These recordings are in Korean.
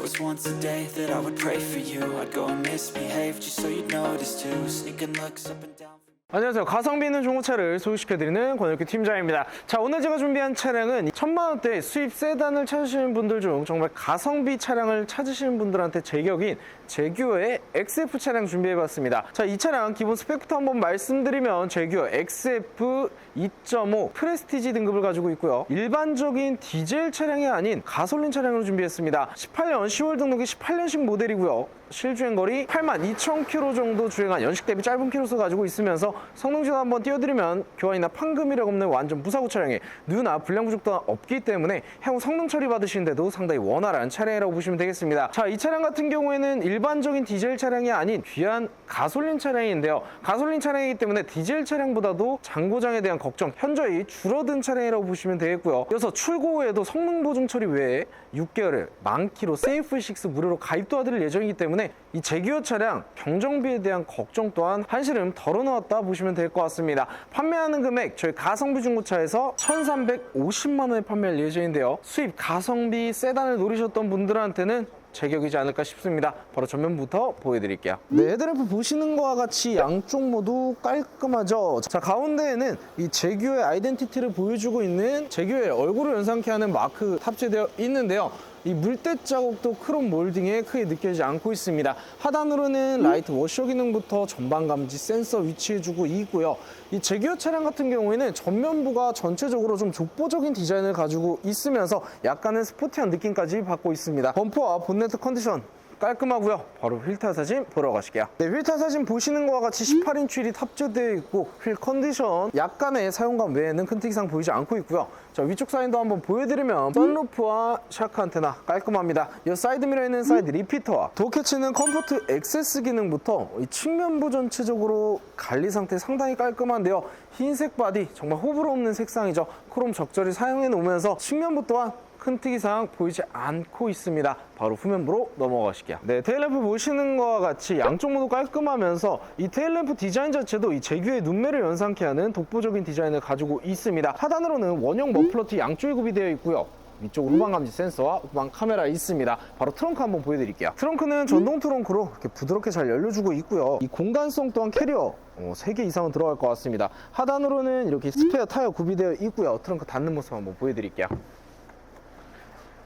Was once a day that I would pray for you. I'd go and misbehave just so you'd notice too. Sneaking looks up and down. 안녕하세요. 가성비 있는 중고차를 소개시켜드리는 권혁규 팀장입니다. 자, 오늘 제가 준비한 차량은 천만 원대 수입 세단을 찾으시는 분들 중 정말 가성비 차량을 찾으시는 분들한테 제격인 제규어의 XF 차량 준비해봤습니다. 자, 이 차량 기본 스펙부터 한번 말씀드리면 제규어 XF 2.5 프레스티지 등급을 가지고 있고요. 일반적인 디젤 차량이 아닌 가솔린 차량으로 준비했습니다. 18년 10월 등록이 18년식 모델이고요. 실주행 거리 8만 2천 킬로 정도 주행한 연식 대비 짧은 킬로수 가지고 있으면서 성능지도 한번 띄워드리면 교환이나 판금 이력 없는 완전 무사고 차량에 누나 불량 부족도 없기 때문에 향후 성능 처리 받으시는데도 상당히 원활한 차량이라고 보시면 되겠습니다. 자, 이 차량 같은 경우에는 일반적인 디젤 차량이 아닌 귀한 가솔린 차량인데요. 가솔린 차량이기 때문에 디젤 차량보다도 장고장에 대한 걱정 현저히 줄어든 차량이라고 보시면 되겠고요. 이어서 출고 후에도 성능 보증 처리 외에 6개월을 만 킬로 세이프6 무료로 가입 도와드릴 예정이기 때문에 이 제기어 차량 경정비에 대한 걱정 또한 한시름 덜어놓았다 보시면 될 것 같습니다. 판매하는 금액 저희 가성비 중고차에서 1,350만 원에 판매할 예정인데요. 수입 가성비 세단을 노리셨던 분들한테는 제격이지 않을까 싶습니다. 바로 전면부터 보여드릴게요. 네, 헤드램프 보시는 것과 같이 양쪽 모두 깔끔하죠. 자, 가운데에는 이 제규의 아이덴티티를 보여주고 있는 제규의 얼굴을 연상케 하는 마크 탑재되어 있는데요. 이 물때 자국도 크롬 몰딩에 크게 느껴지지 않고 있습니다. 하단으로는 라이트 워셔 기능부터 전방 감지 센서 위치해주고 있고요. 이 제규어 차량 같은 경우에는 전면부가 전체적으로 좀 족보적인 디자인을 가지고 있으면서 약간의 스포티한 느낌까지 받고 있습니다. 범퍼와 본네트 컨디션 깔끔하고요. 바로 휠타 사진 보러 가실게요. 네, 휠타 사진 보시는 것과 같이 18인치 휠이 탑재되어 있고 휠 컨디션 약간의 사용감 외에는 큰 특이사항 보이지 않고 있고요. 자, 위쪽 사인도 한번 보여드리면 선루프와 샤크 안테나 깔끔합니다. 이 사이드 미러에는 사이드 리피터와 도어 캐치는 컴포트 액세스 기능부터 이 측면부 전체적으로 관리 상태 상당히 깔끔한데요. 흰색 바디 정말 호불호 없는 색상이죠. 크롬 적절히 사용해 놓으면서 측면부 또한 큰 특이사항 보이지 않고 있습니다. 바로 후면부로 넘어가실게요. 네, 테일램프 보시는 것과 같이 양쪽 모두 깔끔하면서 이 테일램프 디자인 자체도 이 제규의 눈매를 연상케 하는 독보적인 디자인을 가지고 있습니다. 하단으로는 원형 머플러티 양쪽이 구비되어 있고요. 위쪽으로 후방 감지 센서와 후방 카메라 있습니다. 바로 트렁크 한번 보여드릴게요. 트렁크는 전동 트렁크로 이렇게 부드럽게 잘 열려주고 있고요. 이 공간성 또한 캐리어 어, 3개 이상은 들어갈 것 같습니다. 하단으로는 이렇게 스페어 타이어 구비되어 있고요. 트렁크 닫는 모습 한번 보여드릴게요.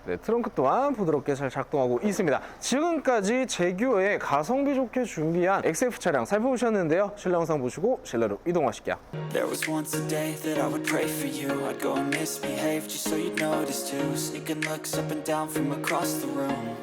네, 트렁크 또한 부드럽게 잘 작동하고 있습니다. 지금까지 제규어의 가성비 좋게 준비한 XF 차량 살펴보셨는데요. 실내 영상 보시고 실내로 이동하실게요. There was once a day that I would pray for you. I'd go and misbehave just so you'd notice too. Sneaking looks up and down from across the room.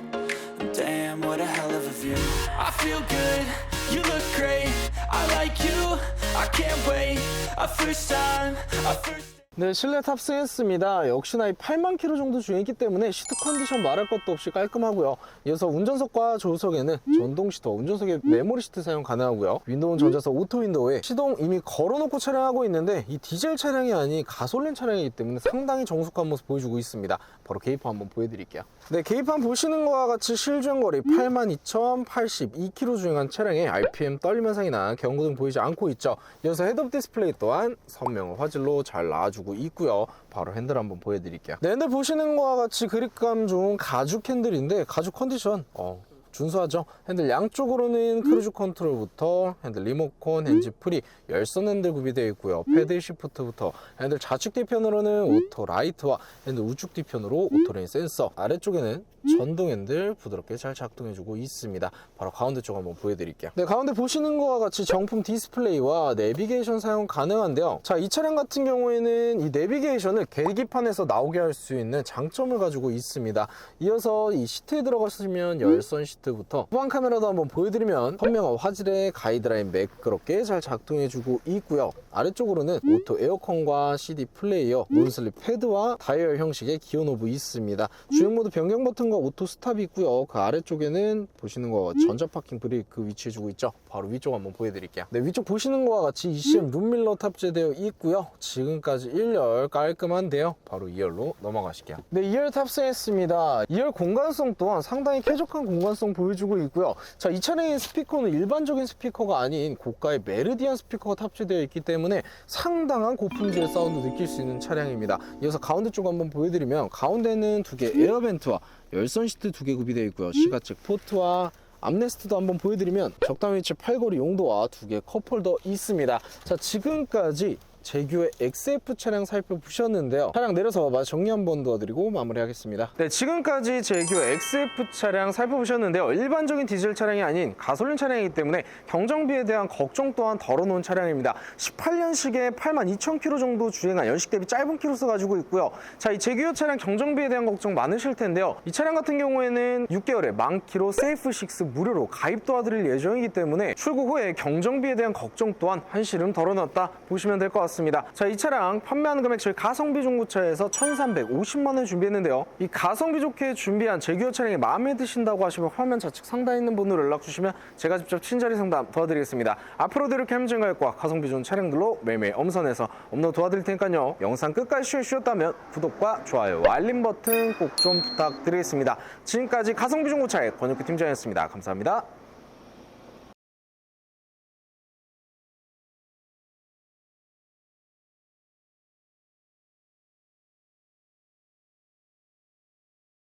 Damn, what a hell of a view. I feel good, you look great. I like you, I can't wait. A first time, a first. 네, 실내 탑승했습니다. 역시나 이 8만 킬로 정도 주행했기 때문에 시트 컨디션 말할 것도 없이 깔끔하고요. 이어서 운전석과 조수석에는 전동 시트, 운전석에 메모리 시트 사용 가능하고요. 윈도우는 전자석 오토 윈도우에 시동 이미 걸어놓고 촬영하고 있는데 이 디젤 차량이 아닌 가솔린 차량이기 때문에 상당히 정숙한 모습 보여주고 있습니다. 바로 계기판 한번 보여드릴게요. 네, 계기판 보시는 것과 같이 실주행거리 82,082km 주행한 차량에 RPM 떨림 현상이나 경고등 보이지 않고 있죠. 이어서 헤드업 디스플레이 또한 선명한 화질로 잘 나와주고 있고요. 바로 핸들 한번 보여드릴게요. 네, 핸들 보시는 것과 같이 그립감 좋은 가죽 핸들인데 가죽 컨디션 어, 준수하죠. 핸들 양쪽으로는 크루즈 컨트롤부터 핸들 리모컨, 핸즈 프리, 열선 핸들 구비되어 있고요. 패드 시프트부터 핸들 좌측 뒤편으로는 오토 라이트와 핸들 우측 뒤편으로 오토 레인 센서 아래쪽에는 전동 핸들 부드럽게 잘 작동해주고 있습니다. 바로 가운데 쪽 한번 보여드릴게요. 네, 가운데 보시는 것과 같이 정품 디스플레이와 내비게이션 사용 가능한데요. 자, 이 차량 같은 경우에는 이 내비게이션을 계기판에서 나오게 할 수 있는 장점을 가지고 있습니다. 이어서 이 시트에 들어가시면 열선 시트 부터 후방 카메라도 한번 보여드리면 선명한 화질의 가이드라인 매끄럽게 잘 작동해주고 있고요. 아래쪽으로는 오토 에어컨과 CD 플레이어, 논슬립 패드와 다이얼 형식의 기어 노브 있습니다. 주행 모드 변경 버튼과 오토 스탑이 있고요. 그 아래쪽에는 보시는 거 전자 파킹 브레이크 위치해주고 있죠. 바로 위쪽 한번 보여드릴게요. 네, 위쪽 보시는 것과 같이 ECM 룸밀러 탑재되어 있고요. 지금까지 1열 깔끔한데요. 바로 2열로 넘어가실게요. 네, 2열 탑승했습니다. 2열 공간성 또한 상당히 쾌적한 공간성 차량 보여주고 있고요. 자, 이 차량의 스피커는 일반적인 스피커가 아닌 고가의 메르디안 스피커가 탑재되어 있기 때문에 상당한 고품질의 사운드 느낄 수 있는 차량입니다. 이어서 가운데 쪽 한번 보여드리면 가운데는 두 개 에어벤트와 열선 시트 두 개 구비되어 있고요. 시가책 포트와 암레스트도 한번 보여드리면 적당 위치 팔걸이 용도와 두 개 컵홀더 있습니다. 자, 지금까지 제규의 XF 차량 살펴보셨는데요. 차량 내려서 마저 정리 한번 도와드리고 마무리하겠습니다. 네, 지금까지 제규 XF 차량 살펴보셨는데요. 일반적인 디젤 차량이 아닌 가솔린 차량이기 때문에 경정비에 대한 걱정 또한 덜어놓은 차량입니다. 18년식에 8만 2천 킬로 정도 주행한 연식 대비 짧은 키로수 가지고 있고요. 자, 이 제규 차량 경정비에 대한 걱정 많으실 텐데요. 이 차량 같은 경우에는 6개월에 만 킬로 세이프6 무료로 가입 도와드릴 예정이기 때문에 출고 후에 경정비에 대한 걱정 또한 한시름 덜어놨다 보시면 될 것 같습니다. 자, 이 차량 판매하는 금액 저희 가성비 중고차에서 1,350만 원 준비했는데요. 이 가성비 좋게 준비한 제규어 차량이 마음에 드신다고 하시면 화면 좌측 상단에 있는 번호로 연락 주시면 제가 직접 친절히 상담 도와드리겠습니다. 앞으로도 이렇게 함정 가격과 가성비 좋은 차량들로 매일매일 엄선해서 업로드 도와드릴 테니까요. 영상 끝까지 쉬우셨다면 구독과 좋아요, 알림 버튼 꼭 좀 부탁드리겠습니다. 지금까지 가성비 중고차의 권혁기 팀장이었습니다. 감사합니다.